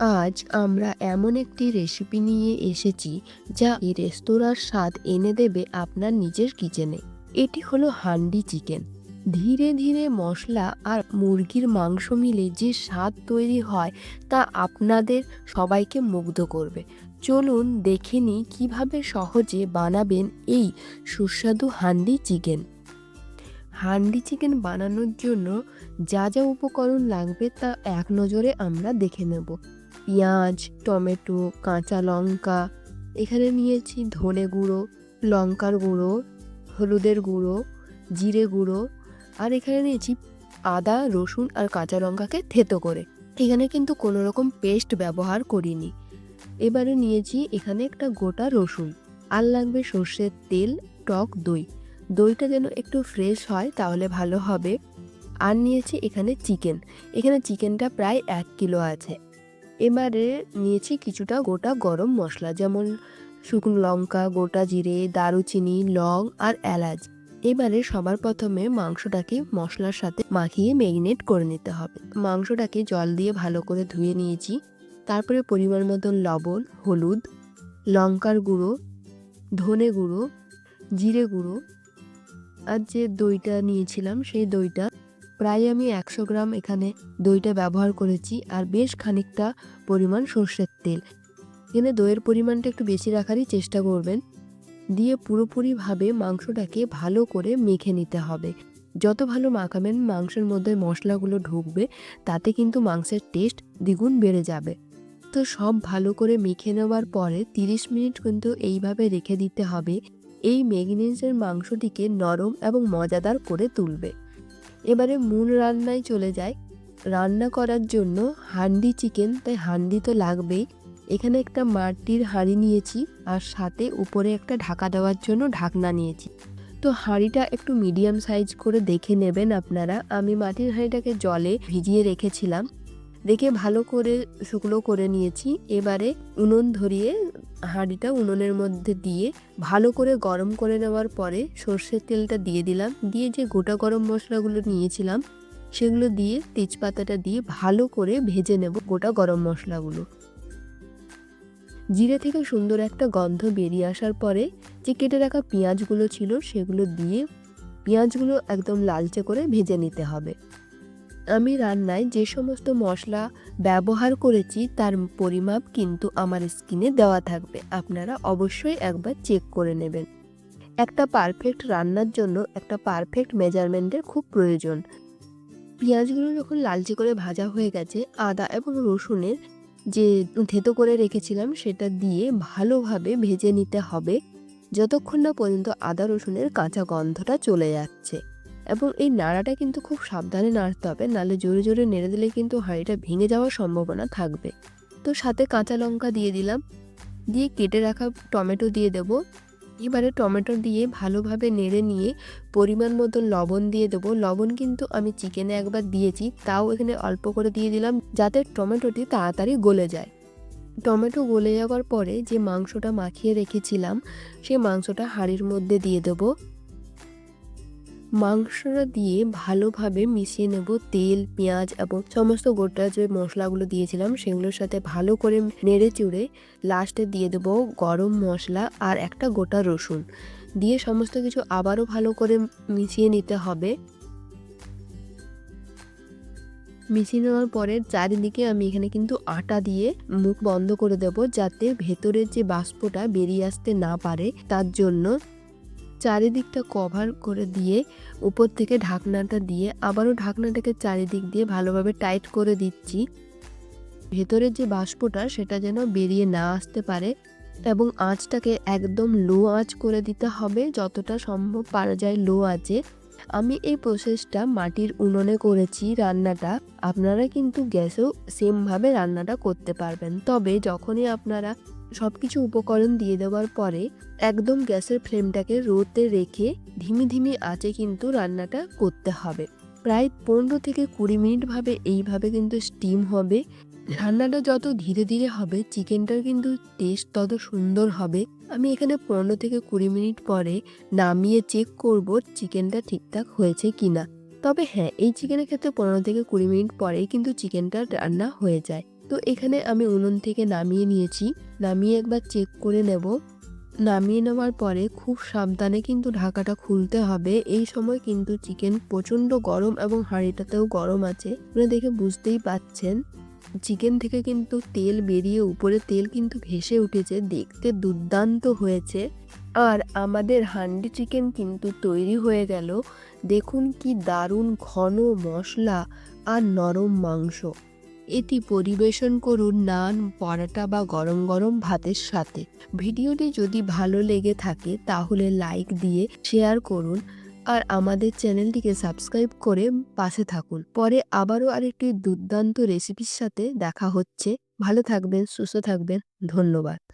আজ আমরা এমন একটি রেসিপি নিয়ে এসেছি যা এই রেস্তোরাঁর স্বাদ এনে দেবে আপনার নিজের কিচেনে এটি হলো হান্ডি চিকেন। ধীরে ধীরে মশলা আর মুরগির মাংস মিলে যে স্বাদ তৈরি হয় তা আপনাদের সবাইকে মুগ্ধ করবে। চলুন দেখে নিই কীভাবে সহজে বানাবেন এই সুস্বাদু হান্ডি চিকেন। হান্ডি চিকেন বানানোর জন্য যা যা উপকরণ লাগবে তা এক নজরে আমরা দেখে নেব। পেঁয়াজ, টমেটো, কাঁচা লঙ্কা। এখানে নিয়েছি ধনে গুঁড়ো, লঙ্কার গুঁড়ো, হলুদের গুঁড়ো, জিরে গুঁড়ো। আর এখানে নিয়েছি আদা, রসুন আর কাঁচা লঙ্কাকে থেতো করে। এখানে কিন্তু কোনো রকম পেস্ট ব্যবহার করিনি। এবারে নিয়েছি এখানে একটা গোটা রসুন। আর লাগবে সর্ষের তেল, টক দই। দইটা যেন একটু ফ্রেশ হয় তাহলে ভালো হবে। আর নিয়েছি এখানে চিকেন। এখানে চিকেনটা প্রায় এক কিলো আছে। এবারে নিয়েছি কিছুটা গোটা গরম মশলা, যেমন শুকনো লঙ্কা, গোটা জিরে, দারুচিনি, লং আর এলাচ। এবারে সবার প্রথমে মাংসটাকে মশলার সাথে মাখিয়ে ম্যারিনেট করে নিতে হবে। মাংসটাকে জল দিয়ে ভালো করে ধুয়ে নিয়েছি। তারপরে পরিমাণ মতন লবণ, হলুদ, লঙ্কার গুঁড়ো, ধনে গুঁড়ো, জিরে গুঁড়ো। আর যে দইটা নিয়েছিলাম, সেই দইটা প্রায় আমি একশো গ্রাম এখানে দইটা ব্যবহার করেছি আর বেশ খানিকটা পরিমাণ সর্ষের তেল। এখানে দইয়ের পরিমাণটা একটু বেশি রাখারই চেষ্টা করবেন। দিয়ে পুরোপুরিভাবে মাংসটাকে ভালো করে মেখে নিতে হবে। যত ভালো মাখাবেন, মাংসের মধ্যে মশলাগুলো ঢুকবে, তাতে কিন্তু মাংসের টেস্ট দ্বিগুণ বেড়ে যাবে। তো সব ভালো করে মেখে নেওয়ার পরে তিরিশ মিনিট কিন্তু এইভাবে রেখে দিতে হবে। এই ম্যাগনেজের মাংসটিকে নরম এবং মজাদার করে তুলবে। এবারে মূল রান্নায় চলে যায় রান্না করার জন্য হান্ডি চিকেন, তাই হান্ডি তো লাগবেই। এখানে একটা মাটির হাঁড়ি নিয়েছি আর সাথে উপরে একটা ঢাকা দেওয়ার জন্য ঢাকনা নিয়েছি। তো হাঁড়িটা একটু মিডিয়াম সাইজ করে দেখে নেবেন আপনারা। আমি মাটির হাঁড়িটাকে জলে ভিজিয়ে রেখেছিলাম। দেখে ভালো করে শুকনো করে নিয়েছি। এবারে উনুন ধরিয়ে হাঁড়িটা উনুনের মধ্যে দিয়ে ভালো করে গরম করে নেওয়ার পরে সর্ষের তেলটা দিয়ে দিলাম। দিয়ে যে গোটা গরম মশলাগুলো নিয়েছিলাম, সেগুলো দিয়ে তেজপাতাটা দিয়ে ভালো করে ভেজে নেব গোটা গরম মশলাগুলো। জিরে থেকে সুন্দর একটা গন্ধ বেরিয়ে আসার পরে যে কেটে রাখা পেঁয়াজগুলো ছিল, সেগুলো দিয়ে পেঁয়াজগুলো একদম লালচে করে ভেজে নিতে হবে। আমি রান্নায় যে সমস্ত মশলা ব্যবহার করেছি, তার পরিমাপ কিন্তু আমার স্কিনে দেওয়া থাকবে। আপনারা অবশ্যই একবার চেক করে নেবেন। একটা পারফেক্ট রান্নার জন্য একটা পারফেক্ট মেজারমেন্টের খুব প্রয়োজন। পেঁয়াজগুলো যখন লালচে করে ভাজা হয়ে গেছে, আদা এবং রসুনের যে থেতো করে রেখেছিলাম, সেটা দিয়ে ভালোভাবে ভেজে নিতে হবে, যতক্ষণ না পর্যন্ত আদা রসুনের কাঁচা গন্ধটা চলে যাচ্ছে। এবং এই নাড়াটা কিন্তু খুব সাবধানে নাড়তে হবে নাহলে জোরে জোরে নেড়ে দিলে কিন্তু হাঁড়িটা ভেঙে যাওয়ার সম্ভাবনা থাকবে। তো সাথে কাঁচা লঙ্কা দিয়ে দিলাম, দিয়ে কেটে রাখা টমেটো দিয়ে দেবো। এবারে টমেটো দিয়ে ভালোভাবে নেড়ে নিয়ে পরিমাণ মতো লবণ দিয়ে দেবো। লবণ কিন্তু আমি চিকেনে একবার দিয়েছি, তাও এখানে অল্প করে দিয়ে দিলাম, যাতে টমেটোটি তাড়াতাড়ি গলে যায়। টমেটো গলে যাওয়ার পরে যে মাংসটা মাখিয়ে রেখেছিলাম সেই মাংসটা হাঁড়ির মধ্যে দিয়ে দেবো। মাংসটা দিয়ে ভালোভাবে মিশিয়ে নেব তেল, পেঁয়াজ এবং সমস্ত গোটা যে মশলাগুলো দিয়েছিলাম সেগুলোর সাথে ভালো করে নেড়ে চুড়ে লাস্টে দিয়ে দেবো গরম মশলা আর একটা গোটা রসুন। দিয়ে সমস্ত কিছু আবারও ভালো করে মিশিয়ে নিতে হবে। মিশিয়ে নেওয়ার পরে চারিদিকে আমি এখানে কিন্তু আটা দিয়ে মুখ বন্ধ করে দেব যাতে ভেতরের যে বাষ্পটা বেরিয়ে আসতে না পারে, তার জন্য চারিদিকটা কভার করে দিয়ে, উপর থেকে ঢাকনাটা দিয়ে, আবারও ঢাকনাটাকে চারিদিক দিয়ে ভালোভাবে টাইট করে দিচ্ছি। ভেতরের যে বাষ্পটা, সেটা যেন বেরিয়ে না আসতে পারে এবং আঁচটাকে একদম লো আঁচ করে দিতে হবে, যতটা সম্ভব পারা যায় লো আঁচে। আমি এই প্রসেসটা মাটির উনুনে করেছি রান্নাটা। আপনারা কিন্তু গ্যাসেও সেমভাবে রান্নাটা করতে পারবেন। তবে যখনই আপনারা সব কিছু উপকরণ দিয়ে দেওয়ার পরে একদম গ্যাসের ফ্লেমটাকে রোতে রেখে ধিমি ধিমি আঁচে কিন্তু রান্নাটা করতে হবে। প্রায় পনেরো থেকে কুড়ি মিনিট ভাবে এইভাবে কিন্তু স্টিম হবে। রান্নাটা যত ধীরে ধীরে হবে চিকেনটার কিন্তু টেস্ট তত সুন্দর হবে। আমি এখানে পনেরো থেকে কুড়ি মিনিট পরে নামিয়ে চেক করব চিকেনটা ঠিকঠাক হয়েছে কিনা। তবে হ্যাঁ এই চিকেনের ক্ষেত্রে পনেরো থেকে কুড়ি মিনিট পরেই কিন্তু চিকেনটা রান্না হয়ে যায়। তো এখানে আমি উনুন থেকে নামিয়ে নিয়েছি। নামিয়ে একবার চেক করে নেব। নামিয়ে নেওয়ার পরে খুব সাবধানে কিন্তু ঢাকাটা খুলতে হবে। এই সময় কিন্তু চিকেন প্রচণ্ড গরম এবং হাঁড়িটাতেও গরম আছে। আপনারা দেখে বুঝতেই পাচ্ছেন। চিকেন থেকে কিন্তু তেল বেরিয়ে উপরে তেল কিন্তু ভেসে উঠেছে। দেখতে দুর্দান্ত হয়েছে। আর আমাদের হান্ডি চিকেন কিন্তু তৈরি হয়ে গেল। দেখুন কি দারুণ ঘন মশলা আর নরম মাংস। এটি পরিবেশন করুন নান, পরাটা বা গরম গরম ভাতের সাথে। ভিডিওটি যদি ভালো লেগে থাকে, তাহলে লাইক দিয়ে শেয়ার করুন আর আমাদের চ্যানেলটিকে সাবস্ক্রাইব করে পাশে থাকুন। পরে আবারও আরেকটি দুর্দান্ত রেসিপির সাথে দেখা হচ্ছে। ভালো থাকবেন, সুস্থ থাকবেন। ধন্যবাদ।